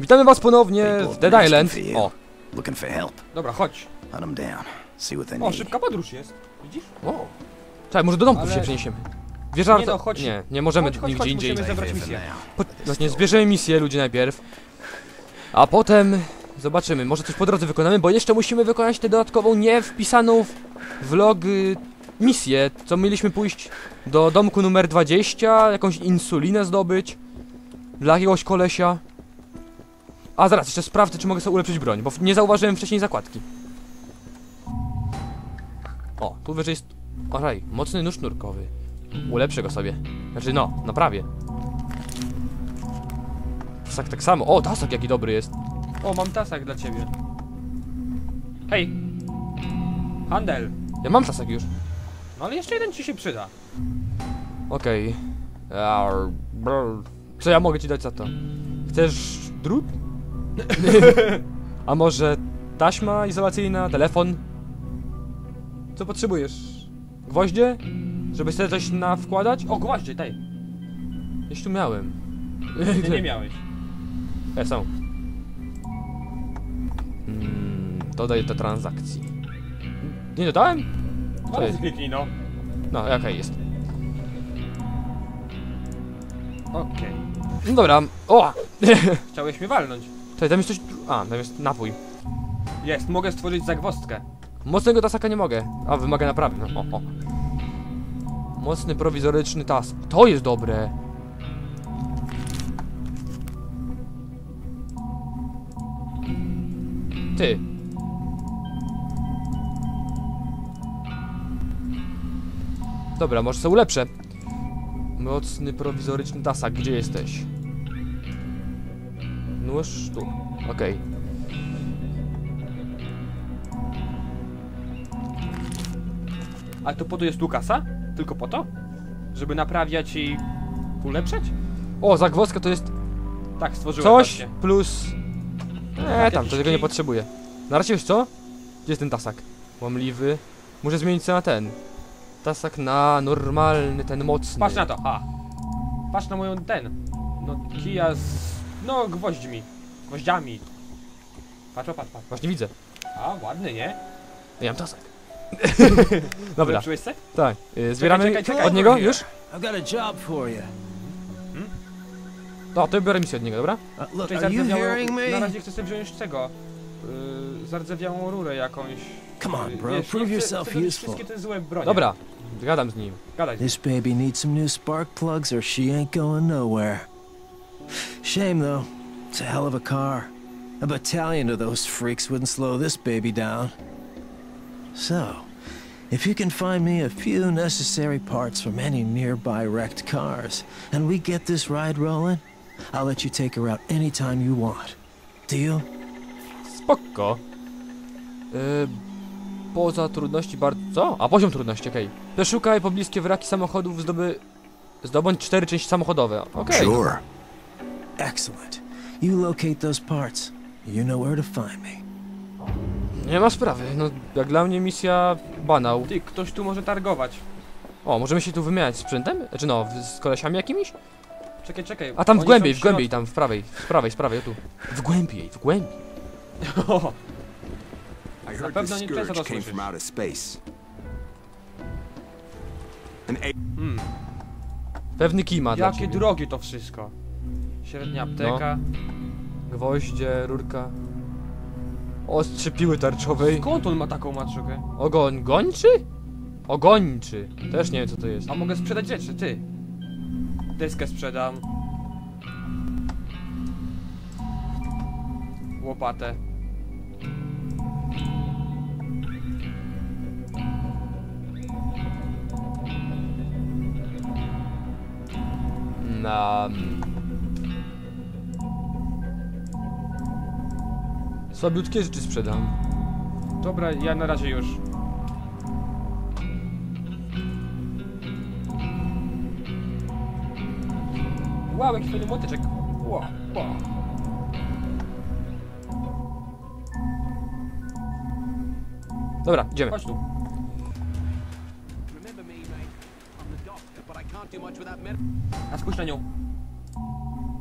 Witamy was ponownie w Dead Island. O, Looking for help. Dobra, chodź. Hunt them down. See what they O, szybka podróż jest. Widzisz? o. Czekaj, może do domku Ale- się przeniesiemy. Wieża... Nie no, chodź. Nie, nie możemy Chodź, chodź, nigdzie chodź, indziej. for misję. Po, właśnie, zbierzemy misję ludzi najpierw. A potem zobaczymy, może coś po drodze wykonamy, bo jeszcze musimy wykonać tę dodatkową, nie wpisaną w vlog y, misję, co mieliśmy pójść do domku numer 20, jakąś insulinę zdobyć dla jakiegoś kolesia. A zaraz, jeszcze sprawdzę, czy mogę sobie ulepszyć broń, bo nie zauważyłem wcześniej zakładki. O, tu wyżej jest... Oraj, mocny nóż nurkowy. Ulepszę go sobie. Znaczy no, naprawię. Tasak tak samo. O, tasak jaki dobry jest. O, mam tasak dla ciebie. Hej! Handel! Ja mam tasak już. No ale jeszcze jeden ci się przyda. Okej. Brr. Co ja mogę ci dać za to? Chcesz drut? A może taśma izolacyjna, telefon? Co potrzebujesz? Gwoździe? Żeby sobie coś na wkładać? O, gwoździe, daj. Gdzieś tu miałem. Ty nie miałeś. E, są. Mm, dodaj do transakcji. Nie dodałem? Co jest? kliknij, no. No, jaka jest. Okej. No dobra. O! Chciałeś mnie walnąć. Tutaj tam jest coś... A, tam jest napój. Jest, mogę stworzyć zagwozdkę. Mocnego tasaka nie mogę. A, wymaga naprawy. No, o, o. Mocny prowizoryczny tas. To jest dobre. Ty. Dobra, może sobie ulepszę. Mocny prowizoryczny tasak. Gdzie jesteś? Nóż tu. Okej. Ale to po to jest tu kasa? Tylko po to? Żeby naprawiać i ulepszać? O, zagwozdka to jest Tak, stworzyłem Coś właśnie. plus... Nie, tam, to Jakiś tego nie potrzebuję. Na razie wiesz co? Gdzie jest ten tasak? Łamliwy. Muszę zmienić sobie na ten. Tasak na normalny, ten mocny. Patrz na to, a. Patrz na moją ten. No, kija z... No, gwoźdźmi. Gwoździami. Patrz, o, patrz, patrz. Właśnie widzę. A, ładny, nie? Ja mam tasak. Dobra, Ulepszyłeś se? tak. y, Zbieramy czekaj, czekaj. od niego już? I've got a job for you. No, to biorę misję od niego, dobra? Uh, look, Czyli are you hearing Na me? razie chcę sobie wziąć tego. Yy, zardzewiałą rurę jakąś. Come on, Yy, bro, wiesz, prove chcę- yourself chcę robić useful. Wszystkie te złe bronie. Dobra, gadam z nim. Gadaj. This baby needs some new spark plugs or she ain't going nowhere. Shame though. It's a hell of a car. A battalion of those freaks wouldn't slow this baby down. So, if you can find me a few necessary parts from any nearby wrecked cars, and we get this ride rolling, I'll let you take her out anytime you want. Deal? Spoko. Y, poza trudności bardzo... Co? A poziom trudności, okej. Przeszukaj pobliskie wraki samochodów, zdoby... Zdobądź cztery części samochodowe. Okej. Sure. Excellent. You locate those parts. You know where to find me. Nie ma sprawy, no jak dla mnie misja banał. Ty, ktoś tu może targować. O, możemy się tu wymieniać sprzętem? Czy no, w- z kolesiami jakimiś? Czekaj, czekaj. A tam w oni głębiej, są w głębiej, tam w prawej, w prawej, z prawej, o tu. W głębiej, w głębiej. środku. I Na heard pewno this nie często to scourge came słyszysz. from outer space. An a- Hmm. Pewny kima dla Jakie ciebie. drogie to wszystko. Średnia apteka. Gwoździe, rurka. Ostrze piły tarczowej. Skąd on ma taką maczukę? Ogoń, gończy? Ogończy. Też nie wiem co to jest. A mogę sprzedać rzeczy, ty. Deskę sprzedam. Łopatę. Na... Słabiutkie rzeczy sprzedam. Dobra, ja na razie już. Wow, jaki fajny młoteczek. Wow, wow. Dobra, idziemy. Chodź tu. A spójrz na nią.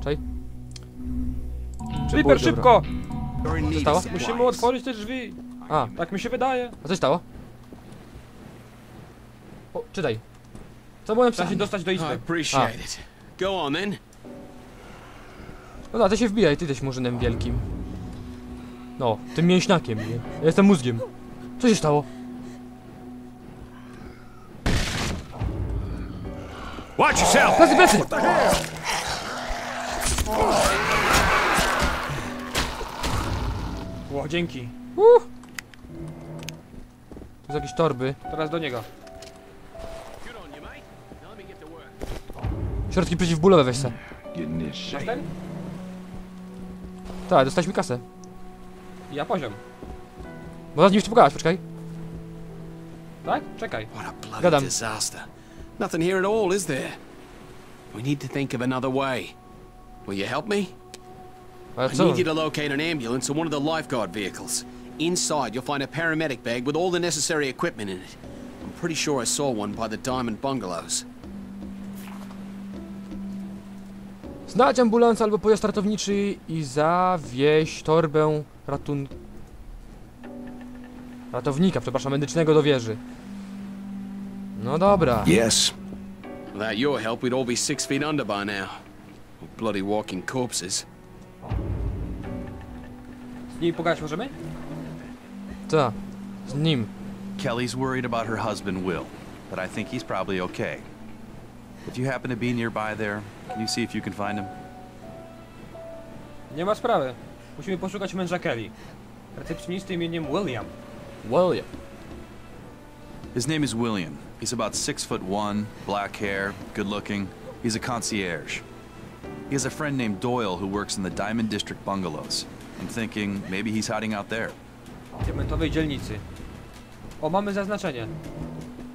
Czaj. Dobra. szybko! Need stało? Musimy otworzyć te drzwi. A, Tak mi się wydaje. a co się stało? O, czytaj. Co się napisane? dostać do izby. appreciate it. Go on then. No da, ty się wbijaj, ty jesteś murzynem wielkim. No, tym mięśniakiem, nie? Ja jestem mózgiem. Co się stało? Watch yourself! Plecy, plecy! Ło, dzięki. Uh! Tu są jakieś torby. Teraz do niego. Środki przeciwbólowe weź se. Masz ten? Tak, dostaliśmy kasę. Ja poziom. Można z nim jeszcze pogadać, poczekaj. Tak? Czekaj. What a bloody Gadam. disaster. Nothing here at all, is there? We need to think of another way. Will you help me? Ale I need you to locate an ambulance or one of the lifeguard vehicles. Inside, you'll find a paramedic bag with all the necessary equipment in it. I'm pretty sure I saw one by the Diamond Bungalows. Znać ambulans albo pojazd ratowniczy i zawieźć torbę ratun... Ratownika, przepraszam, medycznego do wieży. No dobra. Yes. Without your help, we'd all be six feet under by now. Bloody walking corpses. Z nimi pogadać możemy? Ta. Z nim. Kelly's worried about her husband, Will, but I think he's probably okay. If you happen to be nearby there, can you see if you can find him? Nie ma sprawy. Musimy poszukać męża Kelly. Recepcjonisty imieniem William. William. His name is William. He's about six foot one, black hair, good looking. He's a concierge. He has a friend named Doyle who works in the Diamond District bungalows. I'm thinking maybe he's hiding out there. Diamentowej dzielnicy. O, mamy zaznaczenie.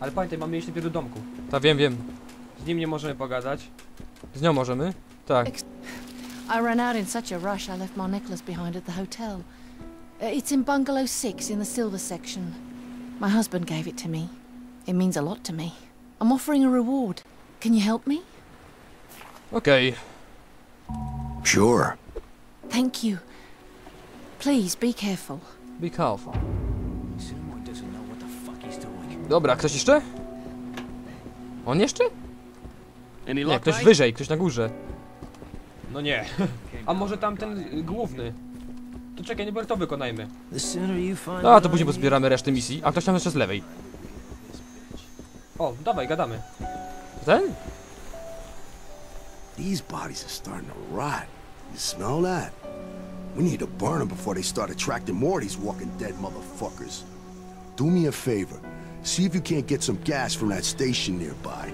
Ale pamiętaj, mamy iść najpierw do domku. Ta wiem, wiem. Z nim nie możemy pogadać. Z nią możemy? Tak. I ran out in such a rush I left my necklace behind at the hotel. Uh, It's in bungalow 6 in the silver section. My husband gave it to me. It means a lot to me. I'm offering a reward. Can you help me? Okej. Sure. Thank you. Please be careful. Be careful. Dobra, ktoś jeszcze? On jeszcze? Nie, ktoś wyżej, ktoś na górze. No nie. A może tamten y, główny? To czekaj, nie to wykonajmy. No, a to później pozbieramy resztę misji. A ktoś tam jeszcze z lewej. O, dawaj, gadamy. Ten? These bodies are starting to rot. You smell that? We need to burn them before they start attracting more of these walking dead motherfuckers. Do me a favor. See if you can't get some gas from that station nearby.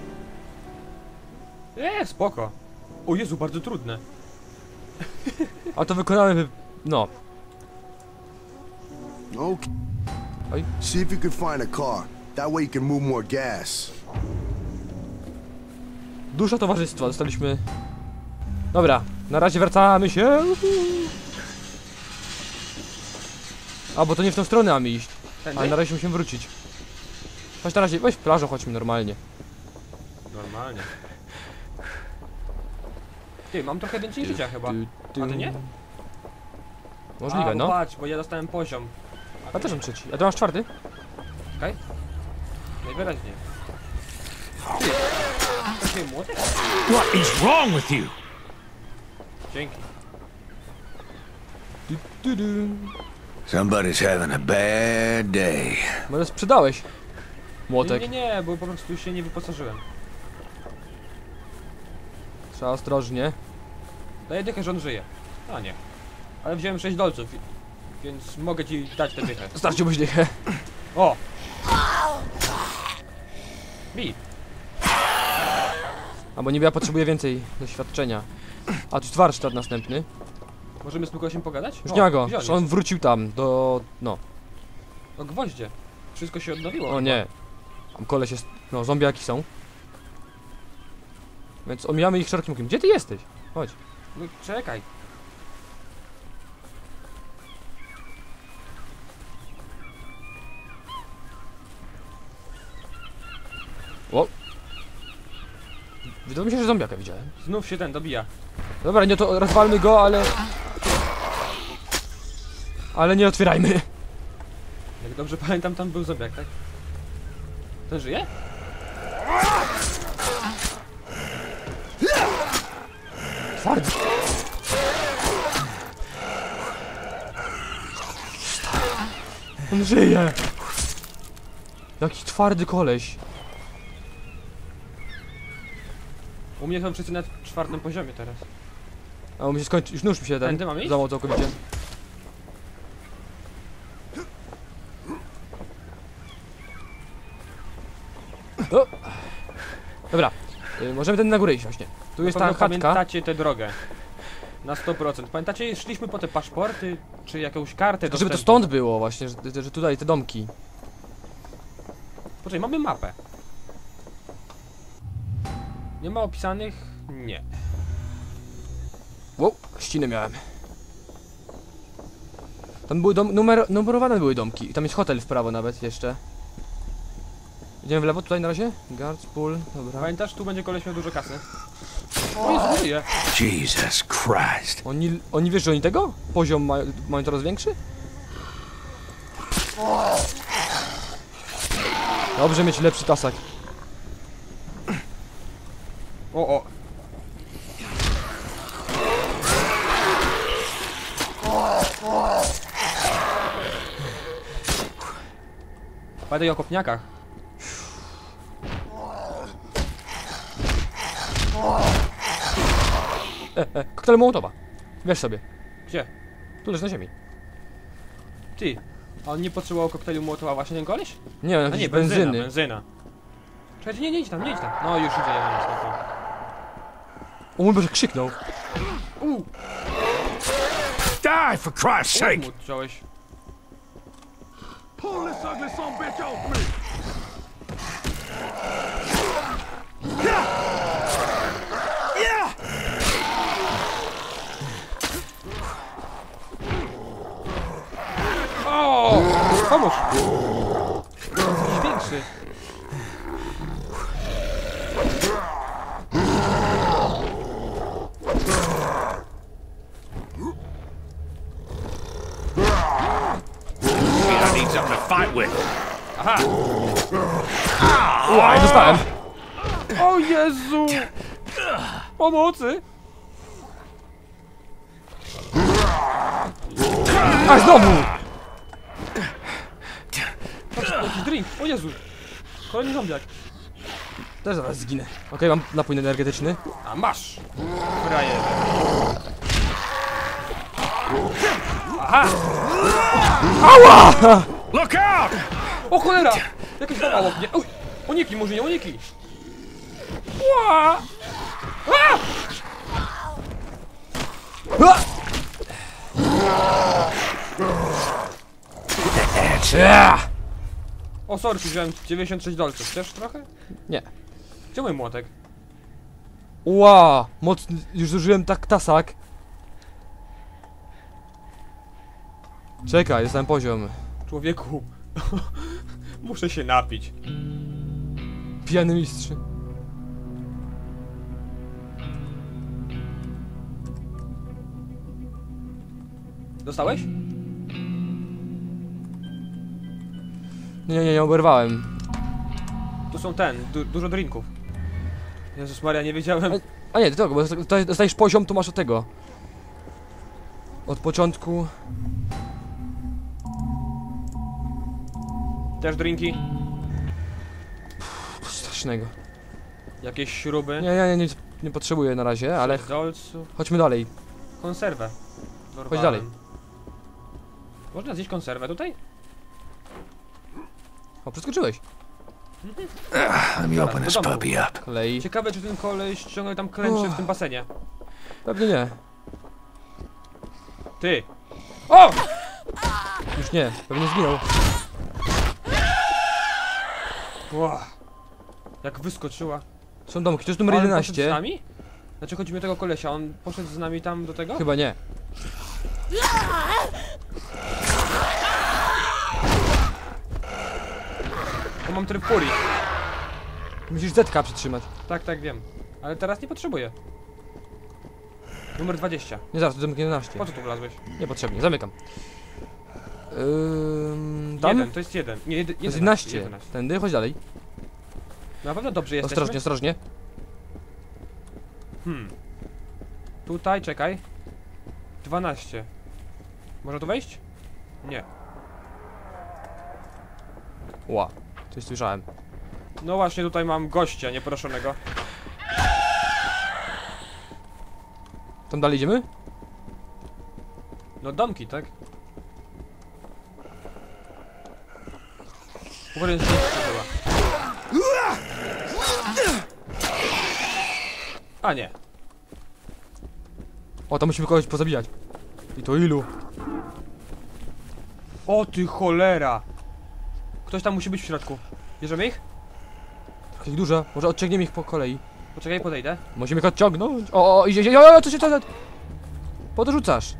Eee, spoko. O Jezu, bardzo trudne. A to wykonamy... No. Okay. Oj. See if you can find a car. That way you can move more gas. Dużo towarzystwa, dostaliśmy... Dobra, na razie wracamy się. A, bo to nie w tą stronę mamy iść. Tędy? Ale na razie musimy wrócić. Chodź na razie, weź plażą, chodźmy normalnie. Normalnie. Ty, mam trochę więcej życia chyba. A ty nie? Możliwe, A, bo no. patrz, bo ja dostałem poziom. A też mam trzeci. A ty masz czwarty? Najwyraźniej. Ty, się młotek? What is wrong with you? Dzięki. Du, du, du. Somebody's having a bad day. Może sprzedałeś. Nie, Młotek. nie, nie, bo po prostu się nie wyposażyłem. Trzeba ostrożnie. Daję dychę, że on żyje. A nie. Ale wziąłem 6 dolców, więc mogę ci dać tę dychę. Starczy mu dychę. O! Bij. Albo niby ja potrzebuję więcej doświadczenia. A tu jest warsztat następny. Możemy z Lukasiem pogadać? Już O, nie ma go. gdzie on jest? wrócił tam, do... no. O gwoździe. Wszystko się odnowiło. O nie. Tam koleś jest... no, zombiaki są. Więc omijamy ich szerokim łukiem. Gdzie ty jesteś? Chodź. No, czekaj. Wydaje mi się, że zombiaka widziałem. Znów się ten dobija. Dobra, nie to rozwalmy go, ale... Ale nie otwierajmy. Jak dobrze pamiętam, tam był zombiak, tak? Ten żyje? Twardy. On żyje. Jaki twardy koleś. U mnie są wszyscy na czwartym poziomie teraz. A on mi się skończy, już nóż mi się ten Tędy mamy iść? załamał całkowicie. Dobra, y, możemy ten na górę iść właśnie. Tu jest ta chatka. pamiętacie tę drogę. Na 100%. Pamiętacie, szliśmy po te paszporty, czy jakąś kartę Tylko żeby to dostępu? stąd było właśnie, że, że tutaj te domki. Poczekaj, mamy mapę. Nie ma opisanych? Nie. Wow, ściny miałem. Tam były dom, numer, numerowane były domki. I tam jest hotel w prawo nawet jeszcze. Idziemy w lewo tutaj na razie? Guards, pool, dobra. Pamiętasz, tu będzie koleś miał dużo kasy. O, żyje. Jesus Christ. Oni, oni wiesz, że oni tego? Poziom ma, mają coraz większy? Dobrze mieć lepszy tasak. O, o. Pamiętaj o kopniakach. E, e, koktajl Mołotowa. Wiesz sobie. Gdzie? Tu leży na ziemi. Ty. A on nie potrzebował koktajlu Mołotowa właśnie ten koleś? Nie, A jakieś nie, benzyna, benzyny. benzyna. Czekajcie, nie, nie idź tam, nie idź tam. No, już idzie, ja wiem, spoko. O mój Boże, krzyknął. Die for Christ's sake. Mu wziąłeś. Pull this ugly son bitch off me. Pomóż! Jakiś większy. Aha! Ła, dostałem. O Jezu! Pomocy! A, znowu! Jakiś drink! O Jezu! Kolejny zombiak. Też zaraz zginę. Okej, mam napój energetyczny. A masz! Frajer. Look out! O cholera! Jakieś obok mnie. Uj! Uniki, murzynie, uniki! Ła! A! O, sorki, wziąłem 96 dolców. Chcesz trochę? Nie. Gdzie mój młotek? Ła! Mocny, już zużyłem tak tasak. Czekaj, dostałem poziom. Człowieku. Muszę się napić. Pijany mistrz. Dostałeś? Nie, nie, nie, oberwałem. Tu są ten, du dużo drinków. Jezus Maria, nie wiedziałem. Ej. A nie, do tego, bo dosta- dostajesz poziom, to masz od tego. Od początku. Też drinki? Coś strasznego. Jakieś śruby? Nie, nie, nie, nie, nie potrzebuję na razie, ale dolców. chodźmy dalej. Konserwę. Dorwałem. Chodź dalej. Można zjeść konserwę tutaj? O, przeskoczyłeś. Let me open do this domu. puppy up. Kolei. Ciekawe, czy ten koleś ciągle tam klęczy w tym basenie. Pewnie nie. Ty! O! Już nie, pewnie zginął. Ła. Jak wyskoczyła. Są domki, to jest numer Ale on poszedł z 11. nami? Znaczy chodzi mi o tego kolesia, on poszedł z nami tam do tego? Chyba nie. Mam tryb furii. Musisz zetka przytrzymać. Tak, tak, wiem. Ale teraz nie potrzebuję. Numer 20. Nie zaraz, to domek 11. Po co tu wlazłeś? Niepotrzebnie, zamykam. Ym, tam? Jeden, to jest jeden. Nie, jedy, To jest 11. 11. Tędy, chodź dalej. Na pewno dobrze jesteśmy? Ostrożnie, ostrożnie. Hmm. Tutaj, czekaj. 12. Można tu wejść? Nie. Ła, coś słyszałem. No właśnie, tutaj mam gościa nieproszonego. Tam dalej idziemy? No domki, tak? Chyba. A nie. O, tam musimy kogoś pozabijać. I to ilu? O ty cholera! Ktoś tam musi być w środku. Bierzemy ich? Trochę ich dużo. Może odciągniemy ich po kolei. Poczekaj, podejdę. Musimy ich odciągnąć. O, o, idzie, idzie, o, o, co się to... Podrzucasz.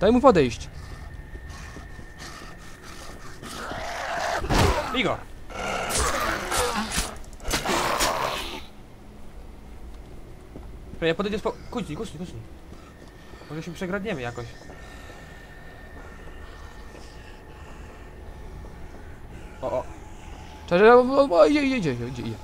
Daj mu podejść. Igor! Ja podejdę spo... Kucnij, kucnij, kucnij. Może się przegradniemy jakoś. O, o. Cześć, o, o, idzie, idzie, idzie, idzie, idzie.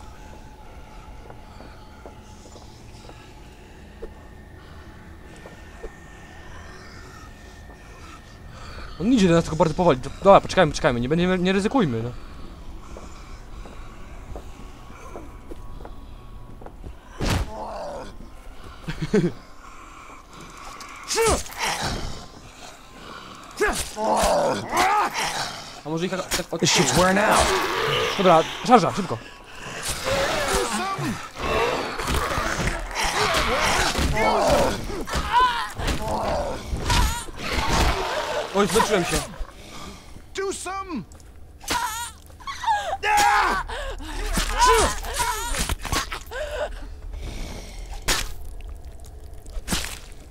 On idzie do nas tylko bardzo powoli. Dobra, poczekajmy, poczekajmy, nie będziemy, nie ryzykujmy, no. A może ich tak tak od... Dobra, szarża, szybko. Oj, zleczyłem się.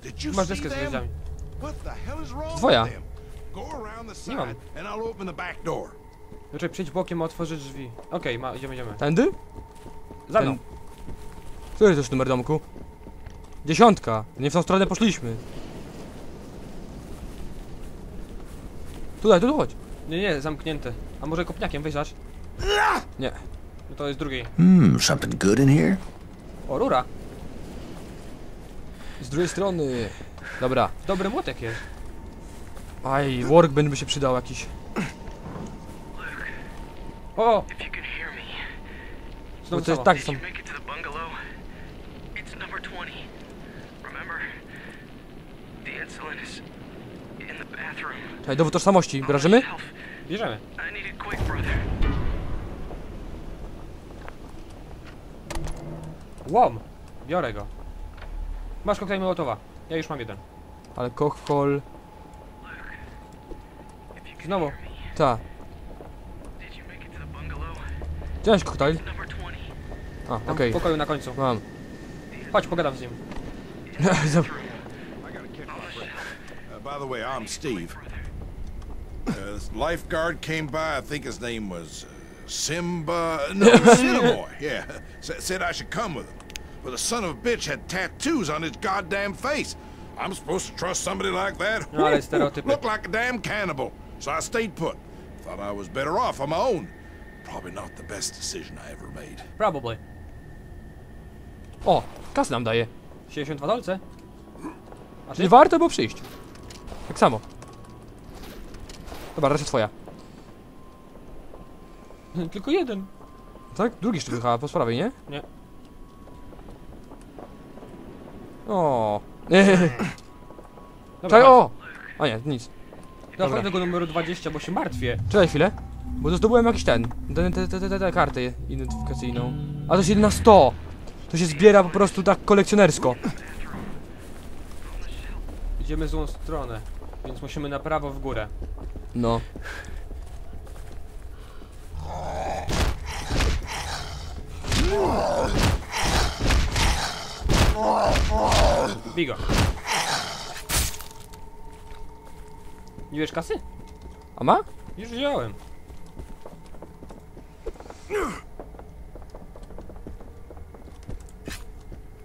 Do Masz deskę z gwiazdami. What Nie mam. Znaczy, przyjdź bokiem, otworzy drzwi. Okej, ma, idziemy, idziemy. Tędy? Za mną. Który to jest numer domku? Dziesiątka. Nie w tą stronę poszliśmy. Tutaj, tu chodź. Nie, nie, zamknięte. A może kopniakiem, weź zacz. Nie. No to jest drugiej. Hmm, something good in here? O, rura. Z drugiej strony. Dobra. Dobry młotek jest. Aj, workbench by się przydał jakiś. O! Znowu to jest tak, są... you make it to the bungalow? It's number 20. Remember? The insulin is in the bathroom. Czekaj, dowód tożsamości. Bierzemy? Bierzemy. Łom! Biorę go. Masz koktajl Mołotowa. Ja już mam jeden. Alkohol. Bungalow? Gdzie masz koktajl? Number 20. A, Tam okej. w pokoju na końcu. Mam. Chodź, pogadam z nim. Zap- Uh, by the way, I'm Steve. Uh, this lifeguard came by. I think his name was uh, Simba. No, Cinnamore. Yeah, S- said I should come with him. But the son of a bitch had tattoos on his goddamn face. I'm supposed to trust somebody like that? No, ale stereotypy. Looked like a damn cannibal. So I stayed put. Thought I was better off on my own. Probably not the best decision I ever made. Probably. O, kasy nam daje. 62 dolce. A Czyli warto było przyjść. Tak samo. Dobra, reszta twoja. Tylko jeden. Tak? Drugi jeszcze wyjechała po sprawie, nie? Nie. O. Dobra, Czekaj, o! A nie, nic. Dochodź do tego numeru 20, bo się martwię. Czekaj chwilę. Bo zdobyłem jakiś ten. Tę te, te, te, te kartę identyfikacyjną. A to 1 na 100. To się zbiera po prostu tak kolekcjonersko. Idziemy w złą stronę. Więc musimy na prawo w górę. No. Bigo. Nie wiesz kasy? A ma? Już wziąłem.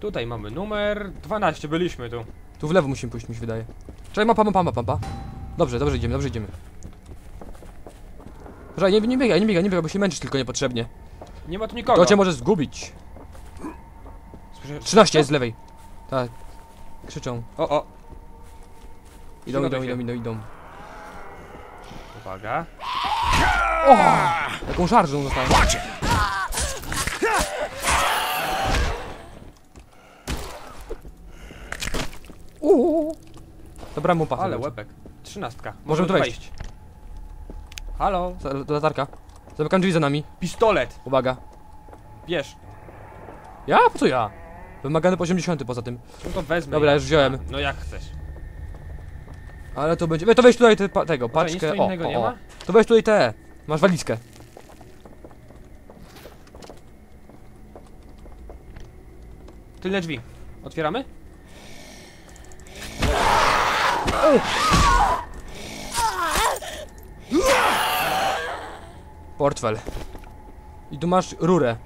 Tutaj mamy numer 12, byliśmy tu. Tu w lewo musimy pójść, mi się wydaje. Czekaj, mapa, mapa, mapa, mapa. Dobrze, dobrze idziemy, dobrze idziemy. Że nie, nie biegaj, nie biegaj, nie biegaj, bo się męczysz tylko niepotrzebnie. Nie ma tu nikogo. To cię może zgubić. Słyszę... 13 jest z lewej. Tak. Krzyczą. O, o. Idą, idą, idą, idą, idą. Uwaga. Jaką szarżą dostałem. Uuu. Dobra mu. Ale łebek. Trzynastka. Możemy tu wejść. Halo? Za- Latarka. Zamykam drzwi za nami. Pistolet. Uwaga. Bierz. Ja? Po co ja? Wymagany po 80 poza tym. No to wezmę. Dobra, ja. już wziąłem. No jak chcesz. Ale to będzie... To weź tutaj te, pa, tego, nic paczkę. tu O, innego nie o. ma? To weź tutaj te. Masz walizkę. Tylne drzwi. Otwieramy? Portfel. I tu masz rurę.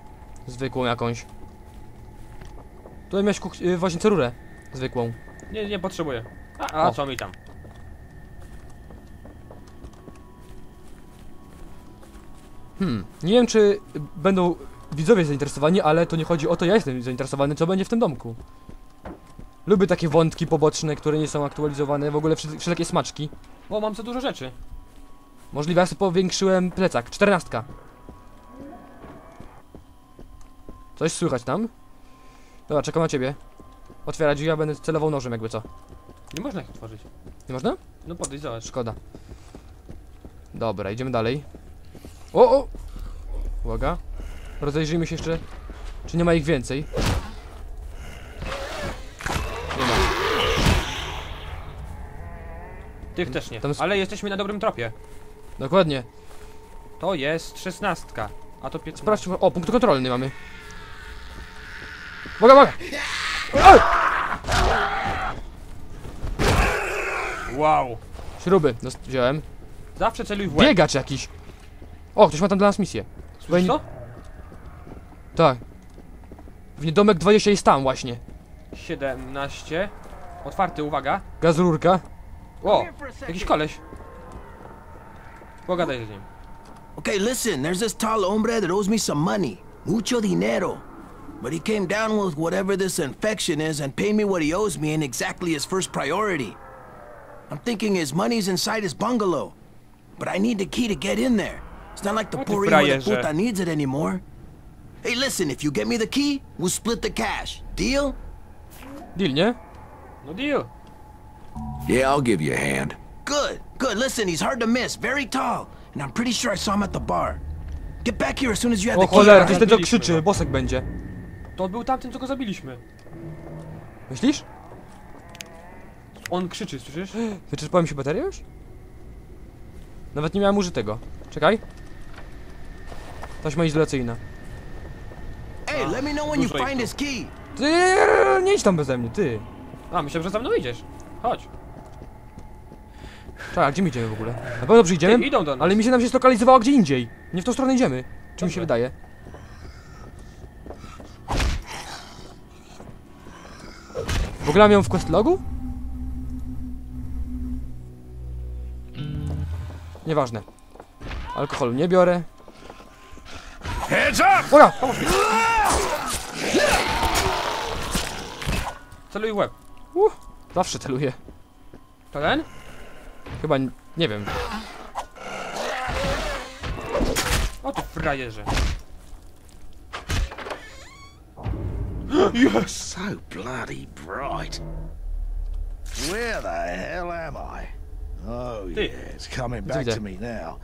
Zwykłą jakąś. Tutaj miałeś kuch- y, w łazience rurę. Zwykłą. Nie, nie potrzebuję. A, a O. co mi tam? Hmm. Nie wiem, czy będą widzowie zainteresowani, ale to nie chodzi o to, ja jestem zainteresowany, co będzie w tym domku. Lubię takie wątki poboczne, które nie są aktualizowane, w ogóle wszel- wszelkie smaczki. O, mam za dużo rzeczy. Możliwe, ja sobie powiększyłem plecak. Czternastka. Coś słychać tam? Dobra, czekam na ciebie. Otwierać drzwi, ja będę celował nożem, jakby co. Nie można ich otworzyć. Nie można? No podejdź, zobacz. Szkoda. Dobra, idziemy dalej. O, o! Uwaga. Rozejrzyjmy się jeszcze, czy nie ma ich więcej. Nie ma. Tych też nie. Tam s- Ale jesteśmy na dobrym tropie. Dokładnie. To jest szesnastka. A to piętnastka. Sprawdźmy. O, punkt kontrolny mamy. Uwaga, uwaga! Wow. Śruby, dost- wziąłem. Zawsze celuj w łeb. Biegacz jakiś. O, ktoś ma tam dla nas misję. Słyszysz to? Tak. Pewnie domek 20 jest tam właśnie. 17. Otwarty, uwaga. Gaz rurka. O, jakiś koleś. Pogadaj z nim. Okay, listen, there's this tall hombre that owes me some money. Mucho dinero. But he came down with whatever this infection is and paid me what he owes me in exactly his first priority. I'm thinking his money's inside his bungalow. But I need the key to get in there. It's not like the O poor puta needs it anymore. Hey, listen, if you get me the key, we'll split the cash. Deal? Deal, nie? No deal. Yeah, I'll give you a hand. Good, good. Listen, he's hard to miss, very tall. And I'm pretty sure I saw him at the bar. Get back here as soon as you have O the key. cholera, to alright? jest ten co krzyczy, bosek będzie. To był tamten, co go zabiliśmy. Myślisz? On krzyczy, słyszysz? Wyczerpała mi się bateria już? Nawet nie miałem użytego. Czekaj. Taśma izolacyjna. Hey, let me know when you find his key. Ty, nie idź tam beze mnie, ty. A, myślałem, że za mną idziesz. Chodź. Czekaj, a gdzie my idziemy w ogóle? Na pewno przyjdziemy, Ty, idą do nas. ale mi się nam się zlokalizowało gdzie indziej. Nie w tą stronę idziemy. Czy mi się Dobrze. wydaje? W ogóle mam ją w questlogu? Nieważne. Alkoholu nie biorę. Heads up! Uwaga! Celuj w łeb. Uh, zawsze celuję. To ten? Chyba, n- nie wiem. O ty frajerze. So bloody bright. Where the hell am I? Oh, yeah, it's coming back to me now.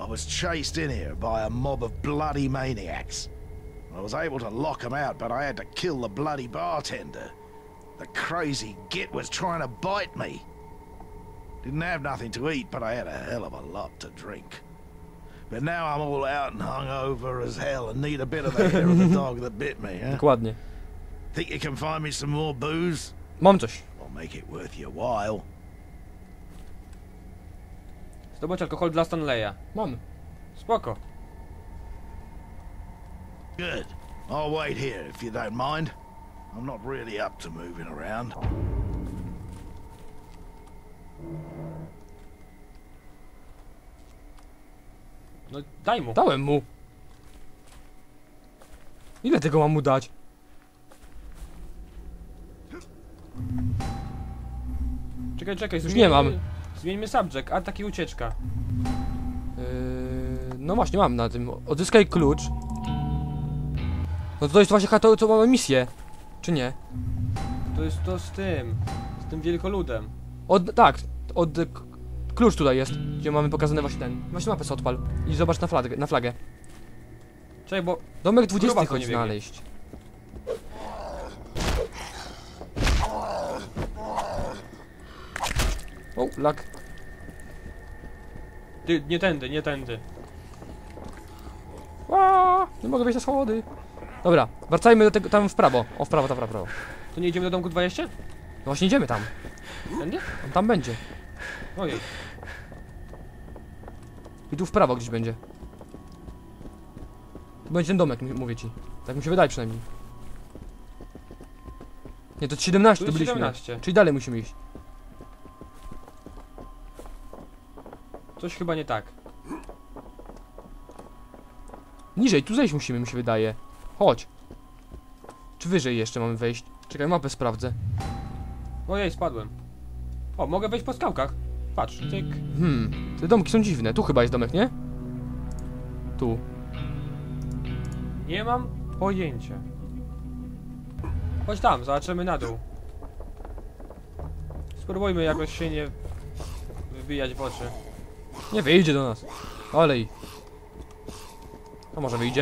I was chased in here by a mob of bloody maniacs. I was able to lock them out, but I had to kill the bloody bartender. The crazy git was trying to bite me. Didn't have nothing to eat, but I had a hell of a lot to drink. But now I'm all out and hungover as hell and need a bit of the hair of the dog that bit me, huh? Dokładnie. Think you can find me some more booze? Mam coś. I'll make it worth your while. Zdobądź alkohol dla Stanleya. Mam. Spoko. Good. I'll wait here if you don't mind. I'm not really up to moving around. No daj mu. Dałem mu. Ile tego mam mu dać? Czekaj, czekaj, Już nie mam. Zmieńmy subject, a taki ucieczka. Yy, no właśnie, mam na tym. Odzyskaj klucz. No to jest właśnie to, co mamy misję. Czy nie? To jest to z tym. Z tym wielkoludem. Od, tak, od, klucz tutaj jest, gdzie mamy pokazane właśnie ten. Właśnie mapę sobie odpal. I zobacz na flagę. Na flagę. Czekaj, bo Domek 20 Gruba to chodź znaleźć. O, lak. ty, nie tędy, nie tędy. Ła, nie mogę wejść na schody. Dobra, wracajmy do tego, tam w prawo. O, w prawo, tam w prawo. To nie idziemy do domku 20? No właśnie idziemy tam. Tędy? On tam będzie. Ojej. I tu w prawo gdzieś będzie. Tu będzie ten domek, mówię ci. Tak mi się wydaje przynajmniej. Nie, to 17, Tu byliśmy. 17. Czyli dalej musimy iść. Coś chyba nie tak. Niżej, tu zejść musimy, mi się wydaje. Chodź. Czy wyżej jeszcze mamy wejść? Czekaj, mapę sprawdzę. Ojej, spadłem. O, mogę wejść po skałkach. Patrz, tyk. Hmm, te domki są dziwne. Tu chyba jest domek, nie? Tu. Nie mam pojęcia. Chodź tam, zobaczymy na dół. Spróbujmy jakoś się nie wybijać w oczy. Nie wyjdzie do nas. Olej. A może wyjdzie?